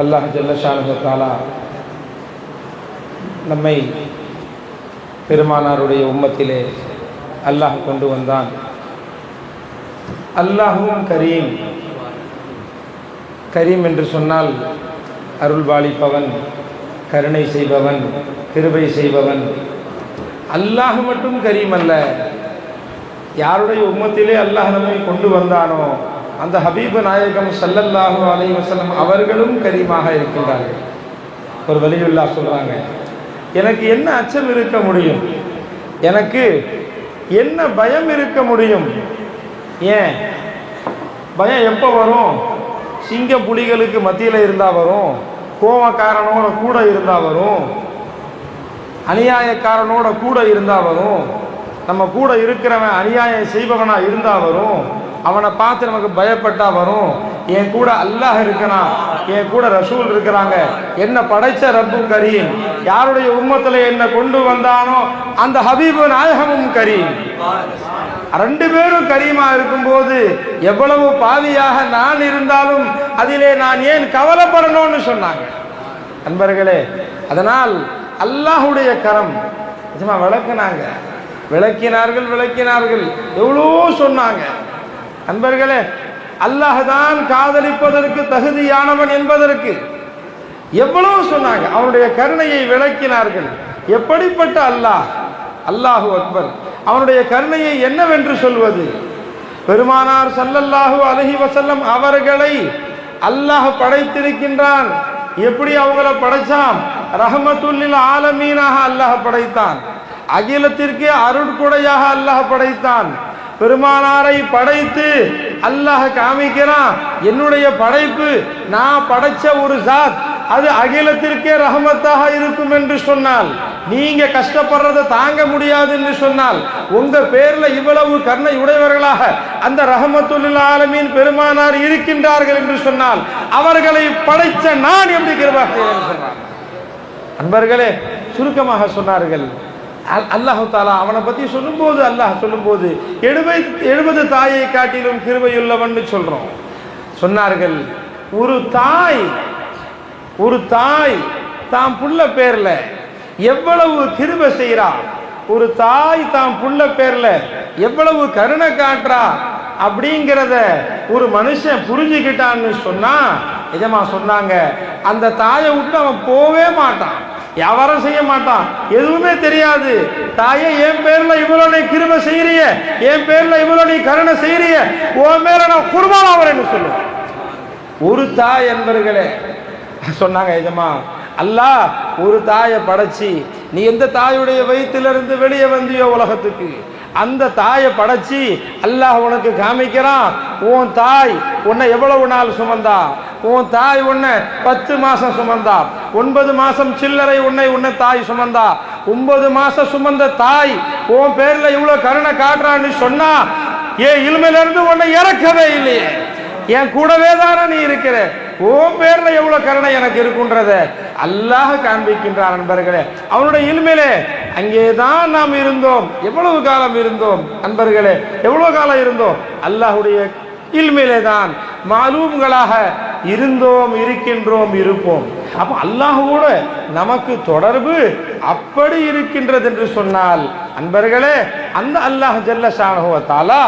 அல்லாஹ் ஜல்லஷானுகத்தாலா நம்மை பெருமானாருடைய உம்மத்திலே அல்லாஹ் கொண்டு வந்தான். அல்லாஹும் கரீம். கரீம் என்று சொன்னால் அருள்பாலிப்பவன் கருணை செய்பவன் கிருபை செய்பவன். அல்லாஹ் மட்டும் கரீம் அல்ல. யாருடைய உம்மத்திலே அல்லாஹ் நம்மை கொண்டு வந்தானோ அந்த ஹபீபு நாயகம் சல்லல்லாஹு அலி வசலம் அவர்களும் கரீமாக இருக்கின்றார்கள். ஒரு வலியுல்லா சொல்கிறாங்க எனக்கு என்ன அச்சம் இருக்க முடியும்? எனக்கு என்ன பயம் இருக்க முடியும்? ஏன்? பயம் எப்போ வரும்? சிங்க புலிகளுக்கு மத்தியில் இருந்தால் வரும்? கோவக்காரனோட கூட இருந்தால் வரும்? அநியாயக்காரனோட கூட இருந்தால் வரும்? நம்ம கூட இருக்கிறவன் அநியாயம் செய்பவனாக இருந்தால் வரும்? அவனை பார்த்து நமக்கு பயப்பட்டா வரும். என் கூட அல்லாஹ் இருக்கிறான். என் கூட ரசூல் இருக்கிறாங்க. என்ன படைச்ச ரப்பும் கரீம். யாருடைய உம்மத்தில் என்ன கொண்டு வந்தானோ அந்த ஹபீபு நாயகமும் கரீம். ரெண்டு பேரும் கரீமா இருக்கும்போது எவ்வளவு பாவியாக நான் இருந்தாலும் அதிலே நான் ஏன் கவலைப்படணும்னு சொன்னாங்க. நண்பர்களே அதனால் அல்லாஹுடைய கரம். நிஜமா விளக்குனாங்க. விளக்கினார்கள் விளக்கினார்கள். எவ்வளோ சொன்னாங்க. நண்பர்களே அல்லாஹ் தான் காதலிப்பதற்கு தகுதியானவன் என்பதற்கு எவ்வளவு சொன்னாங்க அவனுடைய கருணையை விளக்கினார்கள். எப்படிப்பட்ட அல்லாஹ்? அல்லாஹு அக்பர். அவனுடைய கருணையை என்னவென்று சொல்வது? பெருமானார் சல்லல்லாஹு அலஹி வசல்லம் அவர்களை அல்லாஹ் படைத்திருக்கின்றான். எப்படி அவங்கள படைச்சான்? ரஹமத்துல்லில் ஆலமீனாக அல்லாஹ் படைத்தான். அகிலத்திற்கே அருட்கொடையாக அல்லாஹ் படைத்தான். பெருமானாரை படைத்து அல்லாஹ் காமிக்கிறான். என்னுடைய படைப்பு நான் படைச்ச ஒரு சாத் அது அகிலத்திற்கே ரஹமத்தாக இருக்கும் என்று சொன்னால் நீங்க கஷ்டப்படுறதை தாங்க முடியாது என்று சொன்னால் உங்க பேர்ல இவ்வளவு கருணை உடையவர்களாக அந்த ரஹமத்துல்ல ஆலமீன் பெருமானார் இருக்கின்றார்கள் என்று சொன்னால் அவர்களை படைச்ச நான் எப்படி கிருபா சொன்னார் அன்பர்களே சுருக்கமாக சொன்னார்கள் அல்லாஹு தாலா அவனை பற்றி சொல்லும்போது அல்லாஹ் சொல்லும்போது எழுபது எழுபது தாயை காட்டிலும் கிருபையுள்ளவன் சொல்கிறோம் சொன்னார்கள் ஒரு தாய் ஒரு தாய் தாம் புள்ள பேர்ல எவ்வளவு கிருபை செய்கிறா ஒரு தாய் தாம் புள்ள பேர்ல எவ்வளவு கருணை காட்டுறா? அப்படிங்கிறத ஒரு மனுஷன் புரிஞ்சுக்கிட்டான்னு சொன்னா நிஜமா சொன்னாங்க அந்த தாயை விட்டு அவன் போவே மாட்டான். வியாபாரம் செய்ய மாட்டான். எதுவுமே தெரியாது. தாயே என் பேர்ல இவ்வளோ நீ கிருப செய்யறிய என் பேர்ல இவ்வளோ நீ கருணை செய்யறிய உன் மேல நான் குர்பான் ஆவரேன்னு சொல்லுவேன் ஒரு தாய் என்பர்களே சொன்னாங்க எஜமா அல்லா ஒரு தாயை படைச்சி நீ எந்த தாயுடைய வயிற்றிலிருந்து வெளியே வந்தியோ உலகத்துக்கு? அந்த தாயை படைச்சி அல்லாஹ் உனக்கு காமிக்கிறான். உன் தாய் உன்னை எவ்வளவு நாள் சுமந்தா? உன் தாய் உன்னை பத்து மாசம் சுமந்தா. ஒன்பது மாசம் சில்லறை உன்னை உன்னை தாய் சுமந்தா. ஒன்பது மாசம் சுமந்த தாய் உன் பேர்ல இவ்வளவு கருணை காட்டுறான்னு சொன்னா ஏன் இலுமையில இருந்து உன்னை இறக்கவே இல்லையே. என் கூடவே தானே நீ இருக்கிற. உன் பேர்ல எவ்வளவு கருணை எனக்கு இருக்குன்றத அல்லாஹ் காண்பிக்கின்றான் நண்பர்களே அவனுடைய இல்மையிலே அங்கேதான் நாம் இருந்தோம். எவ்வளவு காலம் இருந்தோம் நண்பர்களே எவ்வளவு காலம் இருந்தோம்? அல்லாஹுடைய இல்மையிலே தான் மாலூம்களாக இருந்தோம் இருக்கின்றோம் இருப்போம். அப்போ அல்லாஹோட நமக்கு தொடர்பு அப்படி இருக்கின்றது என்று சொன்னால் அன்பர்களே அந்த அல்லாஹ் ஜல்ல ஷானஹுவத்தாலா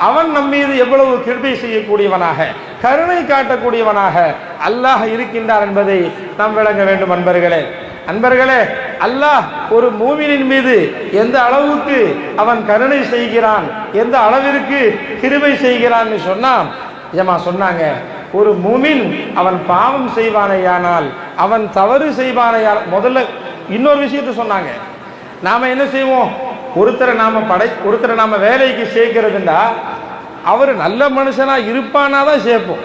அவன் நம் மீது எவ்வளவு கிருபை செய்யக்கூடியவனாக கருணை காட்டக்கூடியவனாக அல்லாஹ் இருக்கின்றார் என்பதை நாம் விளங்க வேண்டும் அன்பர்களே. அன்பர்களே அல்லாஹ் ஒரு மூமினின் மீது எந்த அளவுக்கு அவன் கருணை செய்கிறான் எந்த அளவிற்கு கிருபை செய்கிறான்னு சொன்னான்? ஏமா சொன்னாங்க. ஒரு மூமின் அவன் பாவம் செய்வானையானால் அவன் தவறு செய்வானையால் முதல்ல இன்னொரு விஷயத்த சொன்னாங்க. நாம என்ன செய்வோம்? ஒருத்தரை நாம படை ஒருத்தரை நாம வேலைக்கு சேர்க்கிறதுண்டா அவர் நல்ல மனுஷனா இருப்பானா தான் சேர்ப்போம்.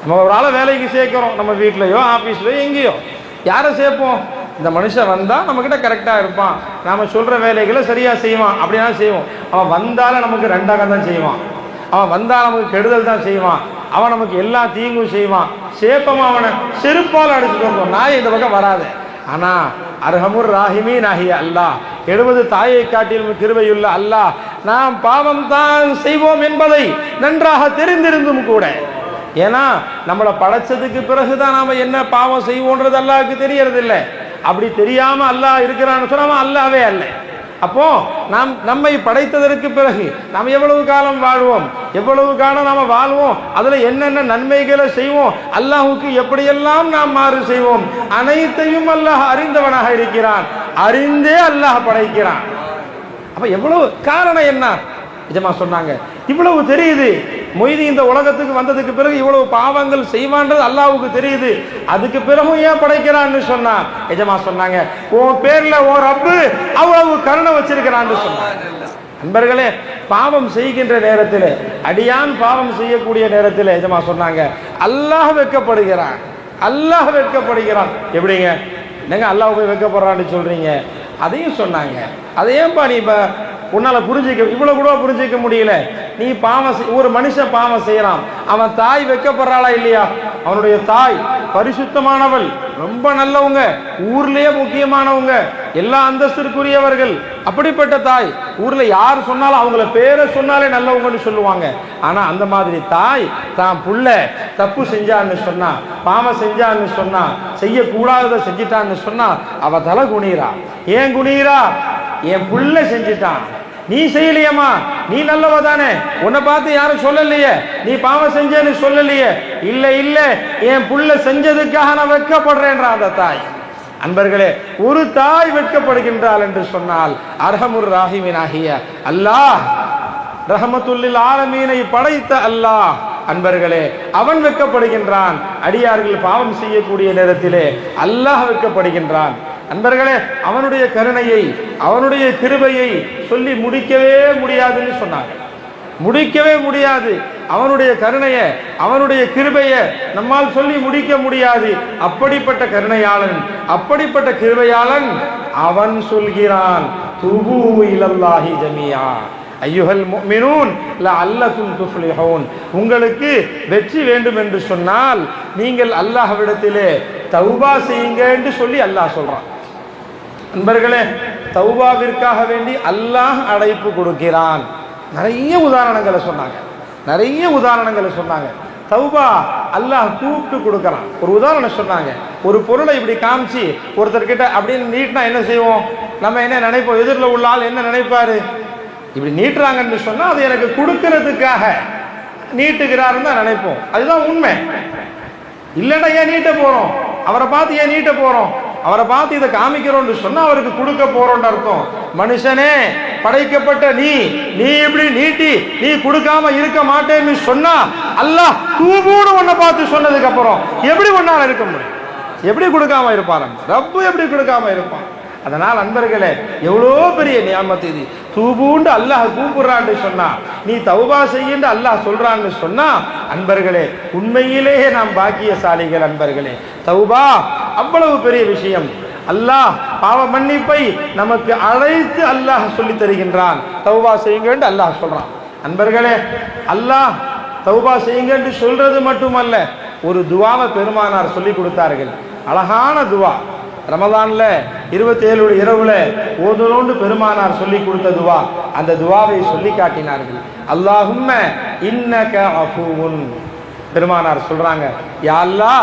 நம்ம ஒரு ஆளை வேலைக்கு சேர்க்கிறோம் நம்ம வீட்லயோ ஆஃபீஸ்லையோ எங்கேயோ. யாரை சேர்ப்போம்? இந்த மனுஷன் வந்தால் நம்மக்கிட்ட கரெக்டாக இருப்பான். நாம் சொல்கிற வேலைகளை சரியாக செய்வான். அப்படின்னா செய்வோம். அவன் வந்தாலும் நமக்கு ரெண்டாக தான் செய்வான். அவன் வந்தால் நமக்கு கெடுதல் தான் செய்வான். அவன் நமக்கு எல்லா தீங்கும் செய்வான். சேப்பமாக அவனை செருப்பால் அடிச்சுட்டு வந்தோம் நாய் இந்த பக்கம் வராது. ஆனால் அர்ஹமுர் ராஹிமி நாகி அல்லாஹ் எழுபது தாயை காட்டிலும் கிருபையுள்ள அல்லாஹ் நாம் பாவம் தான் செய்வோம் என்பதை நன்றாக தெரிந்திருந்தும் கூட. ஏன்னா நம்மளை படைச்சதுக்கு பிறகுதான் நாம என்ன பாவம் செய்வோன்றது அல்லாவுக்கு தெரியறதில்லை. அப்படி தெரியாம அல்லாஹ் இருக்கிறான்னு சொன்னாம அல்லாவே அல்ல. அப்போ நாம் நம்மை படைத்ததற்கு பிறகு நாம் எவ்வளவு காலம் வாழ்வோம்? எவ்வளவு காலம் நாம் வாழ்வோம்? அதில் என்னென்ன நன்மைகளை செய்வோம்? அல்லாஹுக்கு எப்படியெல்லாம் நாம் மாறு செய்வோம்? அனைத்தையும் அல்லாஹ் அறிந்தவனாக இருக்கிறான். அறிந்தே அல்லாஹ் படைக்கிறான். அப்போ எவ்வளவு காரணம் என்ன? நிஜமா சொன்னாங்க. இவ்வளவு தெரியுது. மொய்தி இந்த உலகத்துக்கு வந்ததுக்கு பிறகு இவ்வளவு பாவங்கள் செய்வான்றது அல்லாவுக்கு தெரியுது. அதுக்கு பிறகும் ஏன் படைக்கிறான்னு சொன்னா எஜமா சொன்னாங்க உன் பேர்ல ஓர் ரப்பு அவ்வளவு கருணை வச்சிருக்கிறான்னு சொன்னாங்க நண்பர்களே பாவம் செய்கின்ற நேரத்தில் அடியான் பாவம் செய்யக்கூடிய நேரத்தில் எஜமா சொன்னாங்க அல்லாஹ் வெட்கப்படுகிறான் அல்லாஹ் வெட்கப்படுகிறான். எப்படிங்க? என்னங்க அல்லாஹ் போய் வெட்கப்படுறான்னு சொல்றீங்க? அதையும் சொன்னாங்க. அதையேன்பா நீ இப்போ உன்னால் புரிஞ்சிக்க இவ்வளோ கூட புரிஞ்சிக்க முடியல. நீ பாவம் செய்- ஒரு மனுஷன் பாவம் செய்கிறான் அவன் தாய் வைக்கப்படுறாளா இல்லையா? அவனுடைய தாய் பரிசுத்தமானவள் ரொம்ப நல்லவங்க ஊர்லயே முக்கியமானவங்க எல்லா அந்தஸ்திற்குரியவர்கள். அப்படிப்பட்ட தாய் ஊர்ல யார் சொன்னாலும் அவங்கள பேரை சொன்னாலே நல்லவங்கன்னு சொல்லுவாங்க. ஆனா அந்த மாதிரி தாய் தான் புள்ள தப்பு செஞ்சான்னு சொன்னா பாவம் செஞ்சான்னு சொன்னா செய்யக்கூடாததை செஞ்சிட்டான்னு சொன்னா அவ தலை குனிறா ஏன் குனிறா என் புள்ள செஞ்சிட்டான். நீ செய்யலையம்மா. நீ நல்லவ தானே. உன்னை பார்த்து யாரும் சொல்லலையே. நீ பாவம் செஞ்சேன்னு சொல்லலையே. இல்லை இல்லை. என் புள்ள செஞ்சதுக்காக நான் வெட்கப்படுறேன்றா அந்த தாய். அன்பர்களே ஒரு தாய் வெட்கப்படுகின்றாள் என்று சொன்னால் அர்ஹமுர் ராஹிமினாகிய அல்லாஹ் ரஹமத்துல்லில் ஆலமீனை படைத்த அல்லாஹ் அன்பர்களே அவன் வெட்கப்படுகின்றான். அடியார்கள் பாவம் செய்யக்கூடிய நேரத்திலே அல்லாஹ் வெட்கப்படுகின்றான். அன்பர்களே அவனுடைய கருணையை அவனுடைய கிருபையை சொல்லி முடிக்கவே முடியாதுன்னு சொன்னாங்க. முடிக்கவே முடியாது. அவனுடைய கருணையை அவனுடைய கிருபையை நம்மால் சொல்லி முடிக்க முடியாது. அப்படிப்பட்ட கருணையாளன் அப்படிப்பட்ட கிருபையாளன் அவன் சொல்கிறான் துபு இலல்லாஹி ஜமியா ஐயுஹல் முஃமினூன் லஅல்லக்கும் துஃப்லிஹூன். உங்களுக்கு வெற்றி வேண்டும் என்று சொன்னால் நீங்கள் அல்லாஹ்விடத்திலே தௌபா செய்யுங்க என்று சொல்லி அல்லாஹ் சொல்றான். நண்பர்களே தௌபாவிற்காக வேண்டி அல்லாஹ் அழைப்பு கொடுக்கிறான். நிறைய உதாரணங்களை சொன்னாங்க. நிறைய உதாரணங்களை சொன்னாங்க. தௌபா அல்லாஹ் கூப்பிட்டு கொடுக்குறான். ஒரு உதாரணம் சொன்னாங்க. ஒரு பொருளை இப்படி காமிச்சு ஒருத்தர்கிட்ட அப்படின்னு நீட்டினா என்ன செய்வோம்? நம்ம என்ன நினைப்போம்? எதிரில் உள்ள ஆள் என்ன நினைப்பாரு? இப்படி நீட்டுறாங்கன்னு சொன்னால் அது எனக்கு கொடுக்கறதுக்காக நீட்டுகிறாருன்னு தான் நினைப்போம். அதுதான் உண்மை. இல்லைன்னா ஏன் நீட்ட போகிறோம் அவரை பார்த்து ஏன் நீட்ட போகிறோம் அவரை பார்த்து இதை காமிக்கிறோம்னு சொன்னா அவருக்கு கொடுக்க போறோம்னு அர்த்தம். மனுஷனே படைக்கப்பட்ட நீ நீ இப்படி நீட்டி நீ கொடுக்காம இருக்க மாட்டேன்னு சொன்னா அல்லாஹ் தூபூடு உன்னை பார்த்து சொன்னதுக்கு அப்புறம் எப்படி ஒன்னால இருக்க முடியும்? எப்படி கொடுக்காம இருப்பான் ரப்பு எப்படி கொடுக்காம இருப்பான்? அதனால் அன்பர்களே எவ்வளோ பெரிய நியாமத்து இது? தூபூண்டு அல்லாஹ் கூப்பிடுறான்னு சொன்னா நீ தௌபா செய்யுன்னு அல்லாஹ் சொல்றான்னு சொன்னா அன்பர்களே உண்மையிலேயே நாம் பாக்கியசாலிகள் அன்பர்களே. தௌபா அவ்வளவு பெரிய விஷயம். அல்லாஹ் பாவ மன்னிப்பை நமக்கு அழைத்து அல்லாஹ் சொல்லி தருகின்றான். தௌபா செய்யுங்கன்னு அல்லாஹ் சொல்றான். அன்பர்களே அல்லாஹ் தௌபா செய்யுங்கன்னு சொல்றது மட்டுமல்ல ஒரு துவாவை பெருமானார் சொல்லி கொடுத்தார்கள். அழகான துவா. ரமதான்ல இருபத்தி ஏழு இரவுல ஓதுனோண்டு பெருமானார் சொல்லி கொடுத்த துவா. அந்த துவாவை சொல்லி காட்டினார்கள். அல்லாஹும்ம இன்னக அஃபூவுன். பெருமானார் சொல்றாங்க யாழ்லா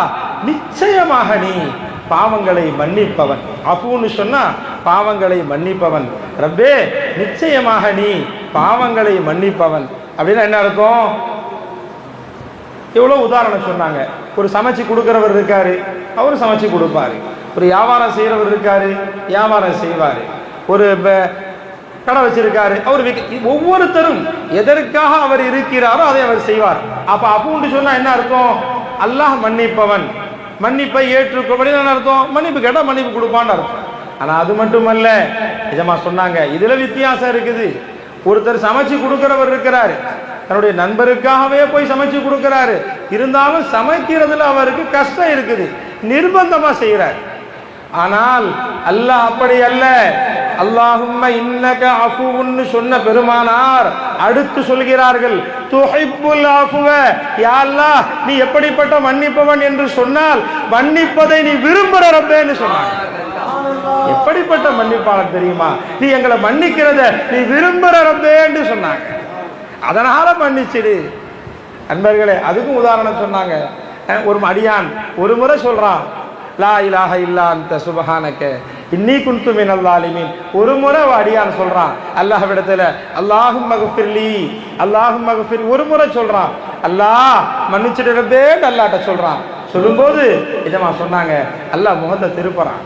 நிச்சயமாக நீ பாவங்களை மன்னிப்பவன். அஃபூன்னு சொன்னா பாவங்களை மன்னிப்பவன். ரப்பே நிச்சயமாக நீ பாவங்களை மன்னிப்பவன். அப்படின்னா என்ன அர்த்தம்? எவ்வளோ உதாரணம் சொன்னாங்க. ஒரு சமைச்சு கொடுக்குறவர் இருக்காரு அவர் சமைச்சு கொடுப்பாரு. ஒரு வியாபாரம் செய்கிறவர் இருக்காரு வியாபாரம் செய்வார். ஒரு இப்போ கடை வச்சிருக்காரு அவர் ஒவ்வொருத்தரும் எதற்காக அவர் இருக்கிறாரோ அதை அவர் செய்வார். அப்ப அப்புன்னு சொன்னா என்ன அர்த்தம்? அல்லாஹ் மன்னிப்பவன். மன்னிப்பை ஏற்றுக்கொள்ள என்ன அர்த்தம்? மன்னிப்பு கேட்டா மன்னிப்பு கொடுப்பான்னு அர்த்தம். ஆனா அது மட்டுமல்ல நிஜமா சொன்னாங்க இதுல வித்தியாசம் இருக்குது. ஒருத்தர் சமைச்சு கொடுக்கிறவர் இருக்கிறாரு. தன்னுடைய நண்பருக்காகவே போய் சமைச்சு கொடுக்கிறாரு. இருந்தாலும் சமைக்கிறதுல அவருக்கு கஷ்டம் இருக்குது. நிர்பந்தமா செய்கிறார் ஆனால் அல்லாஹ் அப்படி அல்ல. அல்லாஹும்ம இன்னக அஃபுன்னு சொன்ன பெருமானார் அடுத்து சொல்கிறார்கள் துஹிப்புல் அஃபுவ. யா அல்லாஹ் நீ எப்படிப்பட்ட மன்னிப்பவன் என்று சொன்னால் மன்னிப்பதை நீ விரும்புற ரப்பேன்னு சொன்னாங்க. எப்படிப்பட்ட மன்னிப்பாளர் தெரியுமா? நீ எங்களை மன்னிக்கிறத நீ விரும்புற ரப்பேன்னு சொன்னாங்க. அதனால மன்னிச்சிடு. அன்பர்களே அதுக்கும் உதாரணம் சொன்னாங்க. ஒரு அடியான் ஒரு முறை சொல்றான் லா இலாக இல்லா அந்த சுபஹானக்க. இன்னி குன்து மினல் லாலிமீன் ஒரு முறை அவன் அடியான் அல்லாஹ் விடத்தில் அல்லாஹும் மகஃபிர்லி அல்லாஹும் மகஃபிர் ஒரு முறை சொல்கிறான் அல்லாஹ் மன்னிச்சிடுறதே அல்லாட்ட சொல்கிறான் சொல்லும்போது இதமா சொன்னாங்க. அல்லாஹ் முகத்தை திருப்புறான்.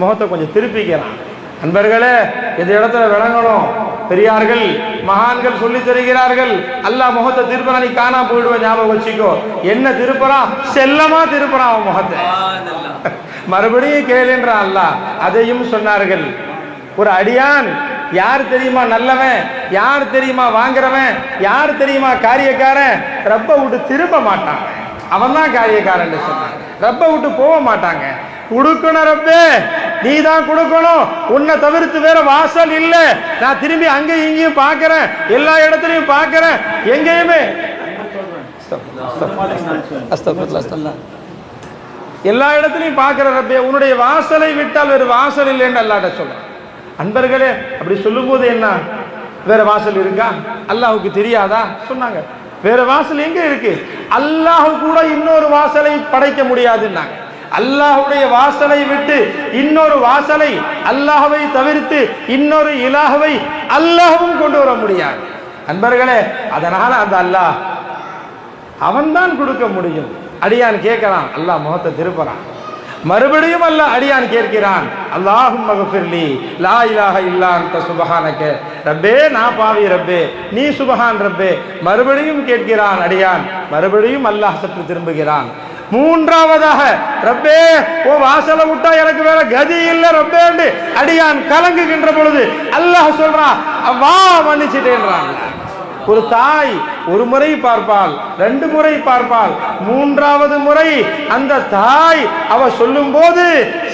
முகத்தை கொஞ்சம் திருப்பிக்கிறான். அன்பர்களே இந்த இடத்துல விளங்கணும்? பெரியார்கள் மகான்கள் சொல்லி தருகிறார்கள். அல்லாஹ் முகத்தை திருப்பறா நீ காணா போயிடுவ ஞாபகம் வச்சுக்கோ. என்ன திருப்பறான் செல்லமா திருப்பறான் அவன் முகத்தை? மறுபடியும் கேளுன்றான் அல்லாஹ் அதையும் சொன்னார்கள். ஒரு அடியான் யார் தெரியுமா நல்லவன்? யார் தெரியுமா வாங்குறவன்? யார் தெரியுமா காரியக்காரன்? ரப்ப விட்டு திரும்ப மாட்டான். அவன் தான் காரியக்காரன் சொன்னான். ரப்பை விட்டு போக மாட்டாங்க. கொடுக்கணும் ரப்பே. நீ தான் கொடுக்கணும். உன்னை தவிர்த்து வேற வாசல் இல்ல. நான் திரும்பி அங்கேயும் இங்கேயும் பார்க்குறேன். எல்லா இடத்துலயும் பார்க்குறேன். எங்கேயுமே. எல்லா இடத்துலையும் பார்க்கிற ரப்பே. உன்னுடைய வாசலை விட்டால் வேறு வாசல் இல்லைன்னு அல்லாட்ட சொல்றேன். அன்பர்களே அப்படி சொல்லும்போது என்ன? வேற வாசல் இருக்கா? அல்லாஹுக்கு தெரியாதா? சொன்னாங்க. வேற வாசல் எங்க இருக்கு? அல்லாஹ் கூட இன்னொரு வாசலை படைக்க முடியாதுன்னாங்க. அல்லாஹுடைய வாசலை விட்டு இன்னொரு வாசலை அல்லாஹவை தவிர்த்து இன்னொரு இலாகவை அல்லாஹவும் கொண்டு வர முடியாது. அன்பர்களே அதனால அந்த அல்லாஹ் அவன்தான் கொடுக்க முடியும். அடியான் கேட்கலாம் அல்லாஹ் முகத்தை திருப்புறான். மறுபடியும் அல்லாஹ் அடியான் கேட்கிறான் அல்லாஹும் மகஃபிர்லி லா இலாக இல்லா சுபஹானக்க ரப்பே நான் பாவி ரப்பே நீ சுபஹான் ரப்பே. மறுபடியும் கேட்கிறான் அடியான் மறுபடியும் அல்லாஹ் சற்று திரும்புகிறான். மூன்றாவதாக ரப்பே ஓ வாசலை விட்டா எனக்கு வேற கதி இல்ல ரப்பேண்டு அடியான் கலங்குகின்ற பொழுது அல்லாஹ் சொல்றான் வா மன்னிச்சிட்டேன்றான். ஒரு தாய் ஒரு முறை பார்ப்பாள் ரெண்டு முறை பார்ப்பாள் மூன்றாவது முறை அந்த தாய் அவ சொல்லும்போது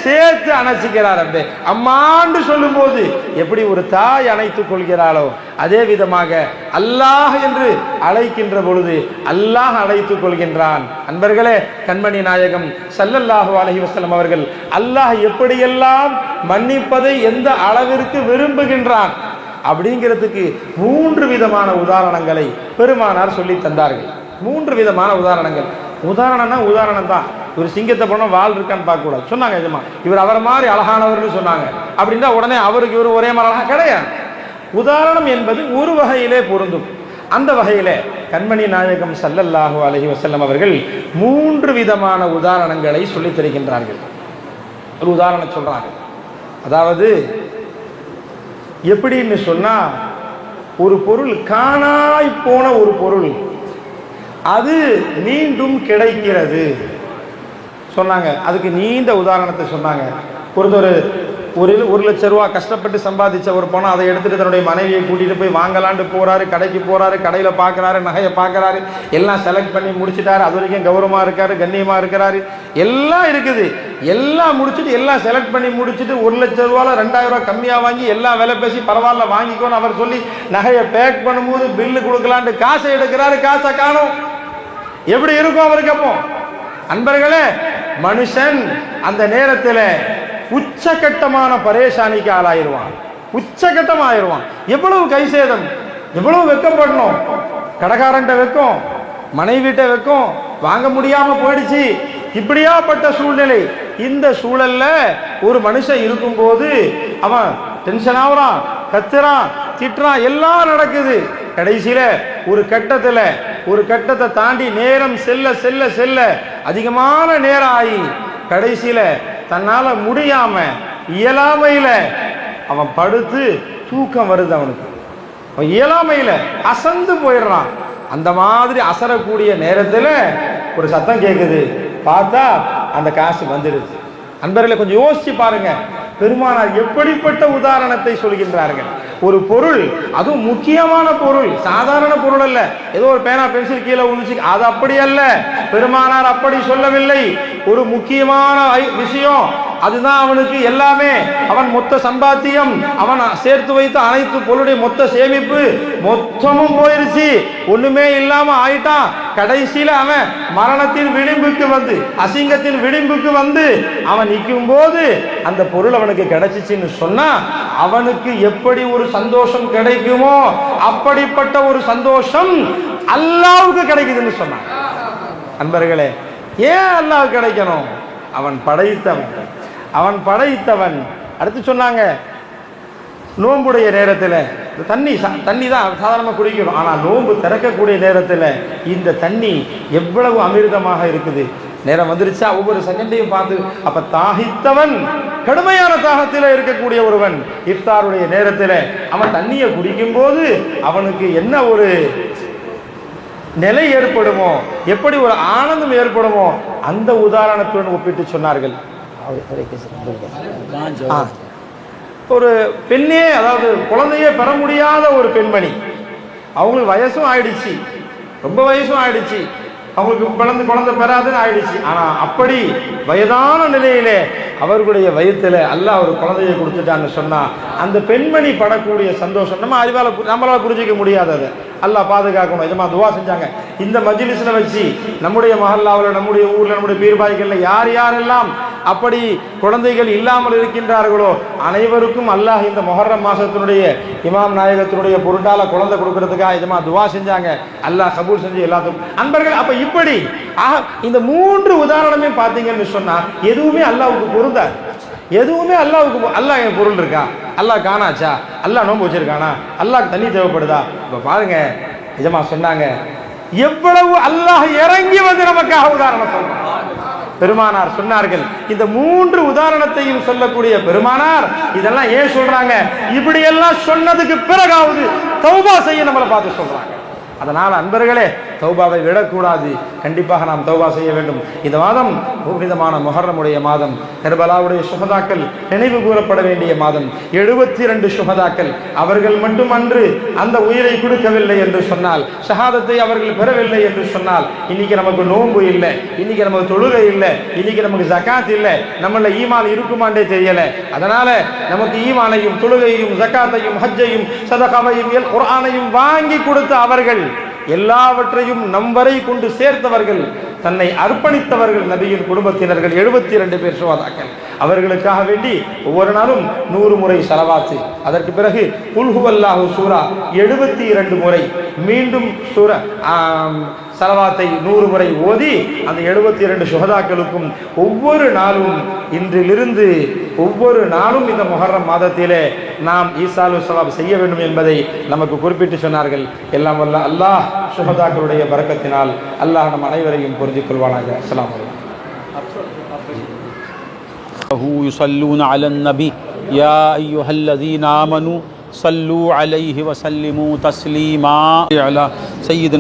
சேர்த்து அணைச்சிக்கிறார் அந்த அம்மாண்டு சொல்லும்போது எப்படி ஒரு தாய் அணைத்துக் கொள்கிறாளோ அதே விதமாக அல்லாஹ் என்று அழைக்கின்ற பொழுது அல்லாஹ் அழைத்துக் கொள்கின்றான். அன்பர்களே கண்மணி நாயகம் சல்லல்லாஹு அலஹி வசலம் அவர்கள் அல்லாஹ் எப்படியெல்லாம் மன்னிப்பதை எந்த அளவிற்கு விரும்புகின்றான் அப்படிங்கிறதுக்கு மூன்று விதமான உதாரணங்களை பெருமானார் சொல்லி தந்தார்கள். மூன்று விதமான உதாரணங்கள். உதாரணம்னா உதாரணம் தான் ஒரு சிங்கத்தை போனால் வால் இருக்கான்னு பார்க்கக்கூடாது. சொன்னாங்க எஜமா இவர் அவரை மாதிரி அழகானவர்னு சொன்னாங்க. அப்படின்னா உடனே அவருக்கு இவர் ஒரே மாதிரி அழகாக கிடையாது. உதாரணம் என்பது ஒரு வகையிலே பொருந்தும். அந்த வகையில் கண்மணி நாயகம் சல்லல்லாஹு அலஹி வசல்லம் அவர்கள் மூன்று விதமான உதாரணங்களை சொல்லித் தருகின்றார்கள். ஒரு உதாரணம் சொல்கிறாங்க அதாவது எப்படின்னு சொன்னால் ஒரு பொருள் காணாய் போன ஒரு பொருள். அது மீண்டும் கிடைக்கிறது. சொன்னாங்க. அதுக்கு நீண்ட உதாரணத்தை சொன்னாங்க. ஒருத்தர் ஒரு ஒரு லட்ச ரூபா கஷ்டப்பட்டு சம்பாதிச்ச ஒரு பணம் அதை எடுத்துட்டு தன்னுடைய மனைவியை கூட்டிட்டு போய் வாங்கலான்ட்டு போறாரு கடைக்கு போறாரு கடையில பார்க்கறாரு நகையை பார்க்கறாரு எல்லாம் செலக்ட் பண்ணி முடிச்சுட்டாரு. அது வரைக்கும் கௌரவமா இருக்காரு கண்ணியமா இருக்கிறாரு. எல்லாம் இருக்குது. எல்லாம் முடிச்சுட்டு எல்லாம் செலக்ட் பண்ணி முடிச்சுட்டு ஒரு லட்ச ரூபால ரெண்டாயிரம் ரூபா கம்மியா வாங்கி எல்லாம் விலை பேசி பரவாயில்ல வாங்கிக்கோன்னு அவர் சொல்லி நகையை பேக் பண்ணும்போது பில்லு கொடுக்கலான்ட்டு காசை எடுக்கிறாரு. காசை காணும். எப்படி இருக்கும் அவருக்கு அப்போ? அன்பர்களே மனுஷன் அந்த நேரத்தில் உச்சகட்டமான பரேஷானிக்கு ஆளாயிருவான். உச்சகட்டம் ஆயிருவான் எவ்வளவு கை சேதம் எவ்வளவு வெக்கப்படணும். கடைக்காரன்ட்ட வெக்கம் மனைவிட்ட வெக்கம் வாங்க முடியாம போயிடுச்சு. இப்படியாப்பட்ட சூழ்நிலை. இந்த சூழல்ல ஒரு மனுஷன் இருக்கும்போது அவன் டென்ஷன் ஆகுறான் கத்துறான் திட்டுறான் எல்லாம் நடக்குது. கடைசியில ஒரு கட்டத்துல ஒரு கட்டத்தை தாண்டி நேரம் செல்ல செல்ல செல்ல அதிகமான நேரம் ஆகி கடைசியில தன்னால் முடியாமல் இயலாமையில் அவன் படுத்து தூக்கம் வருது அவனுக்கு. அவன் இயலாமையில் அசந்து போயிடுறான். அந்த மாதிரி அசரக்கூடிய நேரத்தில் ஒரு சத்தம் கேட்குது பார்த்தா அந்த காசு வந்துடுது. அன்பர்களை கொஞ்சம் யோசிச்சு பாருங்க. பெருமானார் எப்படிப்பட்ட உதாரணத்தை சொல்கின்றார்கள்? ஒரு பொருள் அதுவும் முக்கியமான பொருள் சாதாரண பொருள் அல்ல. ஏதோ ஒரு பேனா பென்சில் கீழே விழுந்துச்சு அது அப்படி அல்ல. பெருமானார் அப்படி சொல்லவில்லை. ஒரு முக்கியமான விஷயம் அதுதான் அவனுக்கு எல்லாமே. அவன் மொத்த சம்பாத்தியம் அவன் சேர்த்து வைத்த அனைத்து பொருளுடைய மொத்த சேமிப்பு மொத்தமும் போயிருச்சு. ஒண்ணுமே இல்லாம ஆயிட்டான். கடைசியில அவன் மரணத்தின் விளிம்புக்கு வந்து அசிங்கத்தின் விளிம்புக்கு வந்து அவன் நிற்கும் போது அந்த பொருள் அவனுக்கு கிடைச்சிச்சுன்னு சொன்னா அவனுக்கு எப்படி ஒரு சந்தோஷம் கிடைக்குமோ அப்படிப்பட்ட ஒரு சந்தோஷம் அல்லாவுக்கு கிடைக்குதுன்னு சொன்னான். அன்பர்களே ஏன் அல்லாவுக்கு கிடைக்கணும்? அவன் படைத்தவன். அவன் படைத்தவன். அடுத்து சொன்னாங்க நோம்புடைய நேரத்தில் இந்த தண்ணி சா- தண்ணி தான் சாதாரணமாக குடிக்கணும் ஆனால் நோன்பு திறக்கக்கூடிய நேரத்தில் இந்த தண்ணி எவ்வளவு அமிர்தமாக இருக்குது? நேரம் வந்துருச்சா? ஒவ்வொரு செகண்டையும் பார்த்து அப்போ தாகித்தவன் கடுமையான தாகத்தில் இருக்கக்கூடிய ஒருவன். இஃப்தாருடைய நேரத்தில் அவன் தண்ணியை குடிக்கும்போது அவனுக்கு என்ன ஒரு நிலை ஏற்படுமோ எப்படி ஒரு ஆனந்தம் ஏற்படுமோ அந்த உதாரணத்துடன் ஒப்பிட்டு சொன்னார்கள். ஒரு பெண்ணே அதாவது குழந்தையே பெற முடியாத ஒரு பெண்மணி. அவங்களுக்கு வயசும் ஆயிடுச்சு. ரொம்ப வயசும் ஆயிடுச்சு. அவங்களுக்கு குழந்தை குழந்தை பெறாதுன்னு ஆயிடுச்சு. ஆனா அப்படி வயதான நிலையிலே அவர்களுடைய வயத்துல அல்லாஹ் ஒரு குழந்தையை கொடுத்துட்டான்னு சொன்னா அந்த பெண்மணி படக்கூடிய சந்தோஷம் நம்ம அறிவால நம்மளால புரிஞ்சிக்க முடியாது அதை. அல்லாஹ் பாதுகாக்கணும். இதமா துவா செஞ்சாங்க. இந்த மஜ்லிஸ்ல வச்சு நம்முடைய மஹல்லாவில் நம்முடைய ஊர்ல நம்முடைய பீர்பாய்கள்ல யார் யாரெல்லாம் அப்படி குழந்தைகள் இல்லாமல் இருக்கின்றார்களோ அனைவருக்கும் அல்லாஹ் இந்த மொஹர்ரம் மாசத்தினுடைய இமாம் நாயகத்தினுடைய பொருட்டால குழந்தை கொடுக்கறதுக்காக இதுமா துவா செஞ்சாங்க. அல்லாஹ் கபூல் செஞ்சு எல்லாத்துக்கும். அன்பர்கள் அப்ப இப்படி ஆக இந்த மூன்று உதாரணமே பார்த்தீங்கன்னு சொன்னா எதுவுமே அல்லாவுக்கு பொருந்தாது எதுவுமே அல்லாவுக்கு அல்லாஹ் என் பொருள் இருக்கா? அல்லாஹ் காணாச்சா? அல்லாஹ் நோன்பு வச்சிருக்கானா? அல்லாஹ் தண்ணி தேவைப்படுதா? இப்ப பாருங்க நிஜமா சொன்னாங்க எவ்வளவு அல்லாஹ் இறங்கி வந்து நமக்காக உதாரணம் சொல்றான். பெருமானார் சொன்னார்கள். இந்த மூன்று உதாரணத்தையும் சொல்லக்கூடிய பெருமானார் இதெல்லாம் ஏன் சொல்றாங்க? இப்படியெல்லாம் சொன்னதுக்கு பிறகாவது தௌபா செய்ய நம்மளை பார்த்து சொல்றாங்க. அதனால் அன்பர்களே தௌபாவை விடக்கூடாது. கண்டிப்பாக நாம் தௌபா செய்ய வேண்டும். இந்த மாதம் புனிதமான முஹர்ரமுடைய மாதம். நிர்பலாவுடைய சுகதாக்கள் நினைவு கூறப்பட வேண்டிய மாதம். எழுபத்தி ரெண்டு சுகதாக்கள் அவர்கள் மட்டும் அன்று அந்த உயிரை கொடுக்கவில்லை என்று சொன்னால் ஷஹாதத்தை அவர்கள் பெறவில்லை என்று சொன்னால் இன்னைக்கு நமக்கு நோன்பு இல்லை இன்னைக்கு நமக்கு தொழுகை இல்லை இன்னைக்கு நமக்கு ஜகாத் இல்லை நம்மள ஈமான் இருக்குமாண்டே தெரியல. அதனால நமக்கு ஈமானையும் தொழுகையும் ஜக்காத்தையும் ஹஜ்ஜையும் சதகாவையும் குரானையும் வாங்கி கொடுத்த அவர்கள் எல்லாவற்றையும் நம் வரை கொண்டு சேர்த்தவர்கள் தன்னை அர்ப்பணித்தவர்கள் நபியின் குடும்பத்தினர்கள் எழுபத்தி ரெண்டு பேர் சுவாதாக்கள். அவர்களுக்காக வேண்டி ஒவ்வொரு நாளும் நூறு முறை செலவாத்து. அதற்கு பிறகு புல்ஹுவல்லாஹு சூரா எழுபத்தி இரண்டு முறை மீண்டும் சூரா சலவாத்தை நூறு முறை ஓதி அந்த எழுபத்தி இரண்டு சுகதாக்களுக்கும் ஒவ்வொரு நாளும் இன்றிலிருந்து ஒவ்வொரு நாளும் இந்த முஹர்ரம் மாதத்திலே நாம் ஈசாலு சலாம் செய்ய வேண்டும் என்பதை நமக்கு குறிப்பிட்டு சொன்னார்கள் எல்லாம் வல்ல அல்லாஹ் சுகதாக்களுடைய பரக்கத்தினால் அல்லாஹ் நம் அனைவரையும் புரிந்து கொள்வானாக அஸ்ஸலாமு அலைக்கும் يصلون على النبي يا أيها الذين آمنوا صلوا عليه وسلموا تسليما على سيدنا